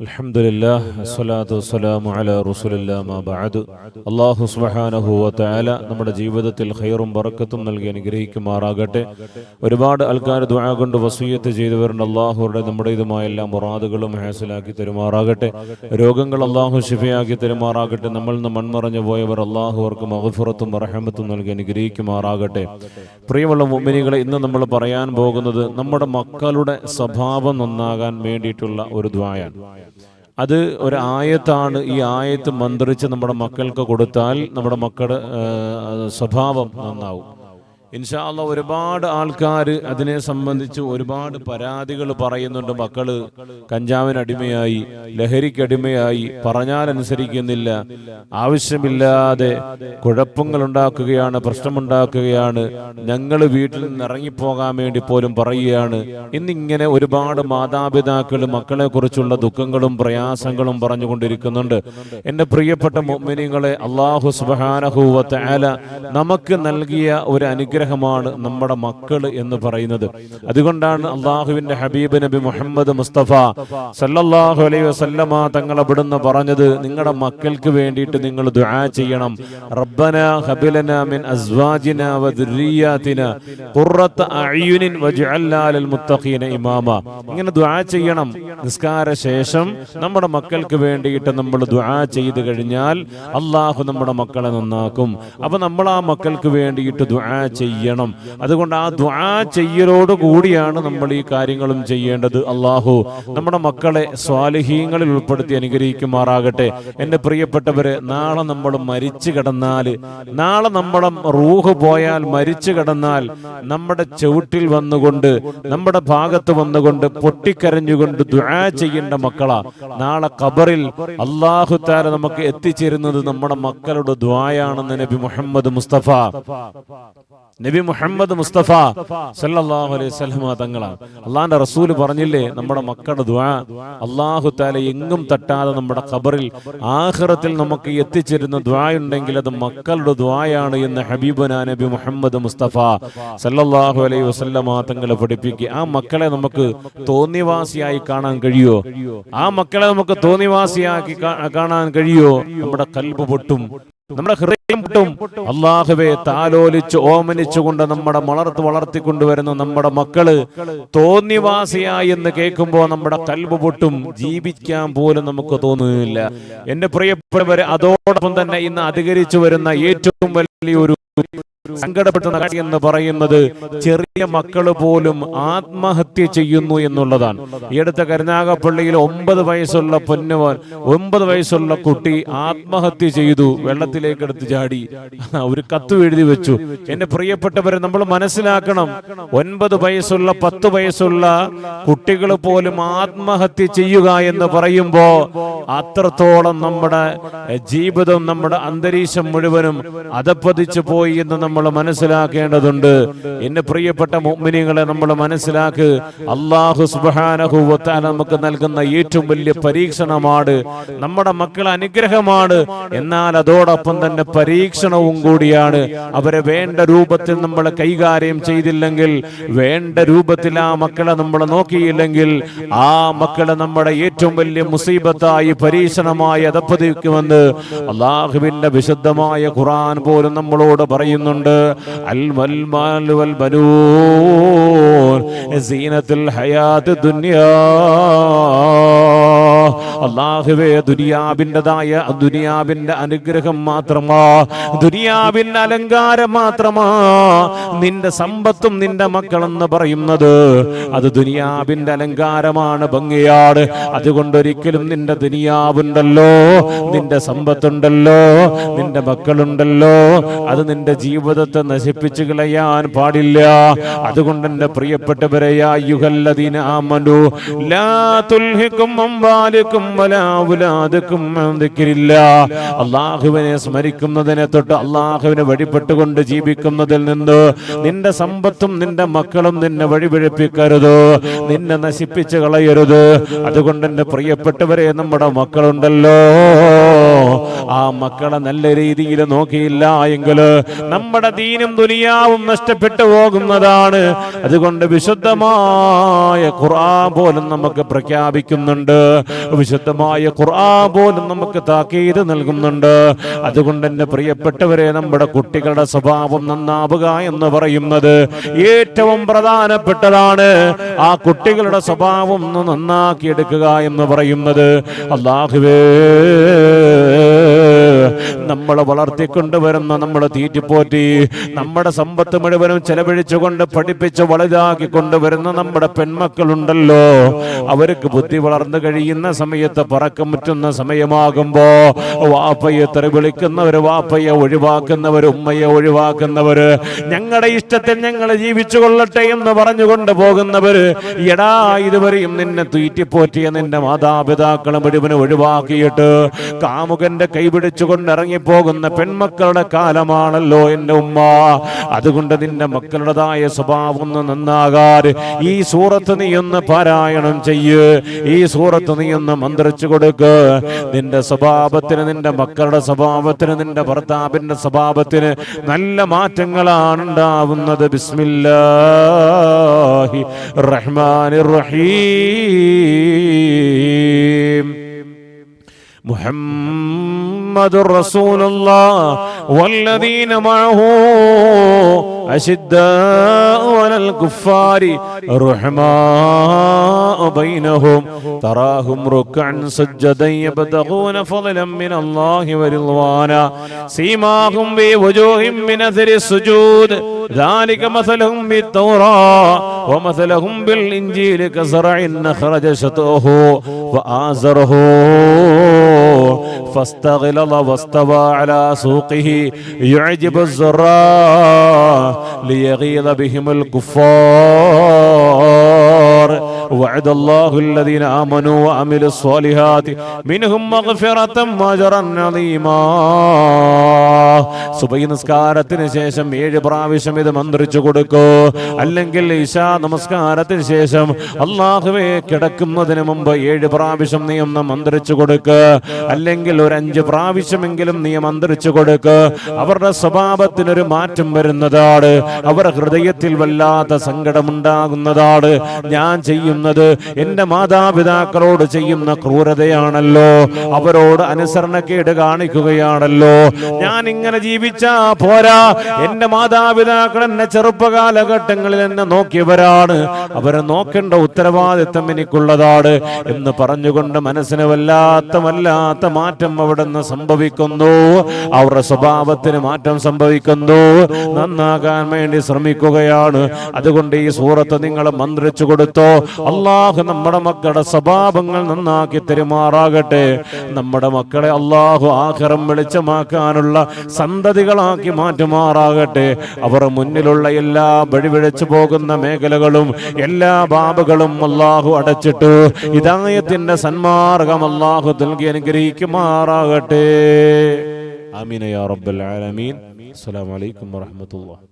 الحمد لله الصلاة والسلام على رسول الله ما بعد അള്ളാഹു സുബ്ഹാനഹു വതആല നമ്മുടെ ജീവിതത്തിൽ ഖൈറും ബറക്കത്തും നൽകി അനുഗ്രഹിക്കുമാറാകട്ടെ ഒരുപാട് ആൾക്കാർ ദുആ കൊണ്ട് വസീയത്ത് ചെയ്തവരുണ്ട് അള്ളാഹുരുടെ നമ്മുടെ ഇതുമായ എല്ലാ മുറാദുകളും ഹാസിലാക്കി തരുമാറാകട്ടെ രോഗങ്ങൾ അള്ളാഹു ശിഫയാക്കി തരുമാറാകട്ടെ നമ്മൾ നിന്ന് മൺമറഞ്ഞു പോയവർ അള്ളാഹു അവർക്ക് മഹഫുറത്തും റഹമത്തും നൽകി അനുഗ്രഹിക്കുമാറാകട്ടെ പ്രിയമുള്ള മുമ്മിനികളെ ഇന്ന് നമ്മൾ പറയാൻ പോകുന്നത് നമ്മുടെ മക്കളുടെ സ്വഭാവം നന്നാകാൻ വേണ്ടിയിട്ടുള്ള ഒരു ദ്വായാണ് അത് ഒരു ആയത്താണ് ഈ ആയത്ത് മന്ത്രിച്ച് നമ്മുടെ മക്കൾക്ക് കൊടുത്താൽ നമ്മുടെ മക്കളുടെ സ്വഭാവം നന്നാവും. ഇൻഷാല്ല ഒരുപാട് ആൾക്കാർ അതിനെ സംബന്ധിച്ച് ഒരുപാട് പരാതികൾ പറയുന്നുണ്ട് മക്കൾ. കഞ്ചാവിനടിമയായി ലഹരിക്കടിമയായി പറഞ്ഞാൽ അനുസരിക്കുന്നില്ല ആവശ്യമില്ലാതെ കുഴപ്പങ്ങൾ ഉണ്ടാക്കുകയാണ് പ്രശ്നമുണ്ടാക്കുകയാണ് ഞങ്ങൾ വീട്ടിൽ നിന്ന് ഇറങ്ങിപ്പോകാൻ വേണ്ടി പോലും പറയുകയാണ്. ഇന്നിങ്ങനെ ഒരുപാട് മാതാപിതാക്കൾ മക്കളെ കുറിച്ചുള്ള ദുഃഖങ്ങളും പ്രയാസങ്ങളും പറഞ്ഞുകൊണ്ടിരിക്കുന്നുണ്ട്. എന്റെ പ്രിയപ്പെട്ട മുഅ്മിനീങ്ങളെ അള്ളാഹു സുബാനഹുവത്ത് നമുക്ക് നൽകിയ ഒരു അനുഗ്രഹമാണ് നമ്മുടെ മക്കൾ എന്ന് പറയുന്നത്. അതുകൊണ്ടാണ് അള്ളാഹുവിന്റെ ഹബീബ് നബി മുഹമ്മദ് മുസ്തഫ സല്ലല്ലാഹു അലൈഹി വസല്ലമ തങ്ങൾ അവിടുന്ന് പറഞ്ഞത് നിങ്ങളുടെ മക്കൾക്ക് വേണ്ടിയിട്ട് നിങ്ങൾ ദുആ ചെയ്യണം. റബ്ബന ഹബിലന മിൻ അസ്വാജിന വ ദുർരിയാതിന അഅ്യുനിൻ വജ്അൽനാ ലിൽ മുത്തഖീന ഇമാമ. ഇങ്ങനെ ദുആ ചെയ്യണം. നിസ്കാര ശേഷം നമ്മുടെ മക്കൾക്ക് വേണ്ടിയിട്ട് നമ്മൾ ദുആ ചെയ്തു കഴിഞ്ഞാൽ അള്ളാഹു നമ്മുടെ മക്കളെ നന്നാക്കും. അപ്പോൾ നമ്മൾ ആ മക്കൾക്ക് വേണ്ടിയിട്ട് ദുആ ചെയ്യണം. അതുകൊണ്ട് ആ ദ്വാ ചെയ്യലോട് കൂടിയാണ് നമ്മൾ ഈ കാര്യങ്ങളും ചെയ്യേണ്ടത്. അള്ളാഹു നമ്മുടെ മക്കളെ സ്വാലിഹീങ്ങളിൽ ഉൾപ്പെടുത്തി അനുഗ്രഹിക്കുമാറാകട്ടെ. എന്റെ പ്രിയപ്പെട്ടവരെ നാളെ നമ്മൾ മരിച്ചു കിടന്നാൽ നാളെ നമ്മളെ റൂഹ് പോയാൽ മരിച്ചു കിടന്നാൽ നമ്മുടെ ചവിട്ടിൽ വന്നുകൊണ്ട് നമ്മുടെ ഭാഗത്ത് വന്നുകൊണ്ട് പൊട്ടിക്കരഞ്ഞുകൊണ്ട് ദുആ ചെയ്യേണ്ട മക്കളാ. നാളെ ഖബറിൽ അള്ളാഹു താര നമുക്ക് എത്തിച്ചേരുന്നത് നമ്മുടെ മക്കളുടെ ദ്വായാണെന്ന് നബി മുഹമ്മദ് മുസ്തഫ. നബി മുഹമ്മദ് മുസ്തഫ സല്ലല്ലാഹു അലൈഹി വസല്ലമ തങ്ങളാണ്. അള്ളാഹിന്റെ റസൂൽ പറഞ്ഞില്ലേ നമ്മുടെ മക്കളുടെ ദ്വാ അള്ളാഹു താല എങ്ങും തട്ടാതെ നമ്മുടെ ഖബറിൽ ആഖിറത്തിൽ നമുക്ക് എത്തിച്ചിരുന്ന ദ്വായുണ്ടെങ്കിൽ അത് മക്കളുടെ ദ്വായാണ് എന്ന് ഹബീബുന നബി മുഹമ്മദ് മുസ്തഫ സല്ലല്ലാഹു അലൈഹി വസല്ലമ തങ്ങളെ പഠിപ്പിക്കുക. ആ മക്കളെ നമുക്ക് തോന്നിവാസിയായി കാണാൻ കഴിയോ ആ മക്കളെ നമുക്ക് തോന്നിവാസിയാക്കി കാണാൻ കഴിയോ നമ്മുടെ കൽബ് പൊട്ടും. നമ്മുടെ ഹൃദയം പൊട്ടും. അള്ളാഹുവെ താലോലിച്ച് ഓമനിച്ചുകൊണ്ട് നമ്മുടെ വളർത്ത് വളർത്തിക്കൊണ്ടുവരുന്ന നമ്മുടെ മക്കൾ തോന്നിവാസിയായി എന്ന് കേൾക്കുമ്പോൾ നമ്മുടെ കൽബ് പൊട്ടും. ജീവിക്കാൻ പോലും നമുക്ക് തോന്നുന്നില്ല. എന്റെ പ്രിയപ്പെട്ടവര് അതോടൊപ്പം തന്നെ ഇന്ന് അധികരിച്ചു വരുന്ന ഏറ്റവും വലിയൊരു സങ്കടപ്പെടുത്തുന്ന കാര്യം എന്ന് പറയുന്നത് ചെറിയ മക്കൾ പോലും ആത്മഹത്യ ചെയ്യുന്നു എന്നുള്ളതാണ്. ഈ അടുത്ത കരുനാഗപ്പള്ളിയിൽ ഒമ്പത് വയസ്സുള്ള പൊന്നുവൻ ഒമ്പത് വയസ്സുള്ള കുട്ടി ആത്മഹത്യ ചെയ്തു വെള്ളത്തിലേക്ക് എടുത്ത് ചാടി. ഒരു കത്ത് എഴുതി വെച്ചു. എന്റെ പ്രിയപ്പെട്ടവരെ നമ്മൾ മനസ്സിലാക്കണം ഒൻപത് വയസ്സുള്ള പത്ത് വയസ്സുള്ള കുട്ടികൾ പോലും ആത്മഹത്യ ചെയ്യുക എന്ന് പറയുമ്പോ അത്രത്തോളം നമ്മുടെ ജീവിതം നമ്മുടെ അന്തരീക്ഷം മുഴുവനും അതപ്പതിച്ചു പോയി എന്ന് നമ്മൾ മനസ്സിലാക്കേണ്ടതുണ്ട്. എന്റെ പ്രിയപ്പെട്ട മുഅ്മിനീങ്ങളെ നമ്മൾ മനസ്സിലാക്ക്. അള്ളാഹു തആല നമുക്ക് നൽകുന്ന ഏറ്റവും വലിയ പരീക്ഷണമാണ്. നമ്മുടെ മക്കൾ അനുഗ്രഹമാണ്. എന്നാൽ അതോടൊപ്പം തന്നെ പരീക്ഷണവും കൂടിയാണ്. അവരെ വേണ്ട രൂപത്തിൽ നമ്മൾ കൈകാര്യം ചെയ്തില്ലെങ്കിൽ വേണ്ട രൂപത്തിൽ ആ മക്കളെ നമ്മൾ നോക്കിയില്ലെങ്കിൽ ആ മക്കളെ നമ്മുടെ ഏറ്റവും വലിയ മുസീബത്തായി പരീക്ഷണമായി അതപ്പതിക്കുമെന്ന് അള്ളാഹുവിന്റെ വിശുദ്ധമായ ഖുറാൻ പോലും നമ്മളോട് പറയുന്നുണ്ട്. അൽ വൽ വൽ ബനൂൻ സീനത്തുൽ ഹയാത്ത് ദുനിയാ. അള്ളാഹുവേ ദുനിയാവിന്റെതായ ദുനിയാവിന്റെ അനുഗ്രഹം മാത്രമാ. ദുനിയാവിന്റെ അലങ്കാരം മാത്രമാ. നിന്റെ സമ്പത്തും നിന്റെ മക്കളെന്ന് പറയുന്നത് അത് ദുനിയാവിന്റെ അലങ്കാരമാണ് ഭംഗിയാണ് അതുകൊണ്ടൊരിക്കലും നിന്റെ ദുനിയാവുണ്ടല്ലോ നിന്റെ സമ്പത്തുണ്ടല്ലോ നിന്റെ മക്കളുണ്ടല്ലോ അത് നിന്റെ ജീവിതത്തെ നശിപ്പിച്ചു കളയാൻ പാടില്ല. അതുകൊണ്ട് എന്റെ പ്രിയപ്പെട്ടവരെ യാ യുഹല്ലദീന ലാ തുൽഹിക്കും അംവാലിക്കും വലാ ഔലാദുക്കും അൻ ദിക്രില്ലാ അള്ളാഹുവിനെ സ്മരിക്കുന്നതിനെ തൊട്ട് അള്ളാഹുവിനെ വഴിപ്പെട്ടുകൊണ്ട് ജീവിക്കുന്നതിൽ നിന്ന് നിന്റെ സമ്പത്തും നിന്റെ മക്കളും നിന്നെ വഴിപിഴപ്പിക്കരുത് നിന്നെ നശിപ്പിച്ചു കളയരുത്. അതുകൊണ്ട് എന്റെ പ്രിയപ്പെട്ടവരെ നമ്മുടെ മക്കളുണ്ടല്ലോ. ആ മക്കളെ നല്ല രീതിയിൽ നോക്കിയില്ല എങ്കിൽ നമ്മുടെ ദീനും ദുനിയാവും നഷ്ടപ്പെട്ടു പോകുന്നതാണ്. അതുകൊണ്ട് വിശുദ്ധമായ ഖുർആൻ പോലും നമുക്ക് പ്രഖ്യാപിക്കുന്നുണ്ട്. വിശുദ്ധമായ ഖുർആൻ പോലും നമുക്ക് താക്കീത് നൽകുന്നുണ്ട്. അതുകൊണ്ട് എന്റെ പ്രിയപ്പെട്ടവരെ നമ്മുടെ കുട്ടികളുടെ സ്വഭാവം നന്നാവുക എന്ന് പറയുന്നത് ഏറ്റവും പ്രധാനപ്പെട്ടതാണ്. ആ കുട്ടികളുടെ സ്വഭാവം ഒന്ന് നന്നാക്കി എടുക്കുക എന്ന് പറയുന്നത്. അള്ളാഹുവേ നമ്മളെ വളർത്തിക്കൊണ്ടുവരുന്ന നമ്മളെ തീറ്റിപ്പോറ്റി നമ്മുടെ സമ്പത്ത് മുഴുവനും ചെലവഴിച്ചുകൊണ്ട് പഠിപ്പിച്ച് വലുതാക്കി കൊണ്ടുവരുന്ന നമ്മുടെ പെൺമക്കളുണ്ടല്ലോ. അവർക്ക് ബുദ്ധി വളർന്നു കഴിയുന്ന സമയത്ത് പറക്കം മുറ്റുന്ന സമയമാകുമ്പോ വാപ്പയെ തെറി വിളിക്കുന്നവര് വാപ്പയെ ഒഴിവാക്കുന്നവര് ഉമ്മയെ ഒഴിവാക്കുന്നവര് ഞങ്ങളുടെ ഇഷ്ടത്തിൽ ഞങ്ങൾ ജീവിച്ചു കൊള്ളട്ടെ എന്ന് പറഞ്ഞുകൊണ്ട് പോകുന്നവര് എടാ ഇതുവരെയും നിന്നെ തീറ്റിപ്പോറ്റിയ നിന്റെ മാതാപിതാക്കളെ മുഴുവനും ഒഴിവാക്കിയിട്ട് കാമുകന്റെ കൈപിടിച്ചുകൊണ്ട് ഇറങ്ങിപ്പോകുന്ന പെൺമക്കളുടെ കാലമാണല്ലോ എന്റെ ഉമ്മ. അതുകൊണ്ട് നിന്റെ മക്കളുടേതായ സ്വഭാവം ഒന്ന് നന്നാകാതെ ഈ സൂറത്ത് നീ ഒന്ന് പാരായണം ചെയ്യ്. ഈ സൂറത്ത് നീ ഒന്ന് മന്ത്രിച്ചു കൊടുക്ക്. നിന്റെ സ്വഭാവത്തിന് നിന്റെ മക്കളുടെ സ്വഭാവത്തിന് നിന്റെ ഭർത്താവിന്റെ സ്വഭാവത്തിന് നല്ല മാറ്റങ്ങളാണ് ഉണ്ടാവുന്നത്. ബിസ്മില്ലാഹി റഹ്മാനിർ റഹീം محمد رسول الله والذين معه أشداء على الكفار رحماء بينهم. تراهم ركعا سجدا يبتغون فضلا من الله ورضوانا. سيماهم بوجوههم من أثر السجود. ذلك مثلهم بالتوراة ومثلهم بالإنجيل كزرع أخرج شطأه فآزره. فاستغلظ واستوى على سوقه. يعجب الزراع ليغيظ بهم الكفار. وعد الله الذين آمنوا وعملوا الصالحات منهم مغفرة وأجرا عظيما സുബൈ നിസ്കാരത്തിന് ശേഷം ഏഴ് പ്രാവശ്യം ഇത് മന്ത്രിച്ചു കൊടുക്കൂ അല്ലെങ്കിൽ ഇശാ നമസ്കാരത്തിന് ശേഷം അള്ളാഹുവെ കിടക്കുന്നതിന് മുമ്പ് ഏഴ് പ്രാവശ്യം നീ ഒന്ന് മന്ത്രിച്ചു കൊടുക്ക് അല്ലെങ്കിൽ ഒരു അഞ്ച് പ്രാവശ്യമെങ്കിലും നീ മന്ത്രിച്ചു കൊടുക്ക് അവരുടെ സ്വഭാവത്തിനൊരു മാറ്റം വരുന്നതാണ് അവർ ഹൃദയത്തിൽ വല്ലാത്ത സങ്കടമുണ്ടാകുന്നതാണ് ഞാൻ ചെയ്യുന്നത് എന്റെ മാതാപിതാക്കളോട് ചെയ്യുന്ന ക്രൂരതയാണല്ലോ. അവരോട് അനുസരണക്കേട് കാണിക്കുകയാണല്ലോ. ഞാൻ ഇങ്ങനെ ജീവിച്ചാ പോരാ. എന്റെ മാതാപിതാക്കൾ എന്നെ ചെറുപ്പകാലഘട്ടങ്ങളിൽ എന്നെ നോക്കിയവരാണ്. അവരെ നോക്കേണ്ട ഉത്തരവാദിത്തം എനിക്കുള്ളതാണ്. എന്ന് പറഞ്ഞുകൊണ്ട് മനസ്സിന് വല്ലാത്ത വല്ലാത്ത മാറ്റം അവിടെ നിന്ന് സംഭവിക്കുന്നു. അവരുടെ സ്വഭാവത്തിന് മാറ്റം സംഭവിക്കുന്നു. നന്നാകാൻ വേണ്ടി ശ്രമിക്കുകയാണ്. അതുകൊണ്ട് ഈ സൂറത്ത് നിങ്ങൾ മന്ത്രിച്ചു കൊടുത്തോ അള്ളാഹു നമ്മുടെ മക്കളുടെ സ്വഭാവങ്ങൾ നന്നാക്കി തെരുമാറാകട്ടെ. നമ്മുടെ മക്കളെ അള്ളാഹു ആഹരം വെളിച്ചമാക്കാനുള്ള സന്തതികളാക്കി മാറ്റുമാറാകട്ടെ. അവർ മുന്നിലുള്ള എല്ലാ വഴിവിഴച്ചു പോകുന്ന മേഖലകളും എല്ലാ ബാബുകളും അള്ളാഹു അടച്ചിട്ടു ഇതായത്തിന്റെ സന്മാർഗം അള്ളാഹു നൽകി അനുഗ്രഹിക്കുമാറാകട്ടെ. ആമീന യാ റബ്ബൽ ആലമീൻ. അസ്സലാമു അലൈക്കും വറഹ്മത്തുള്ളാഹി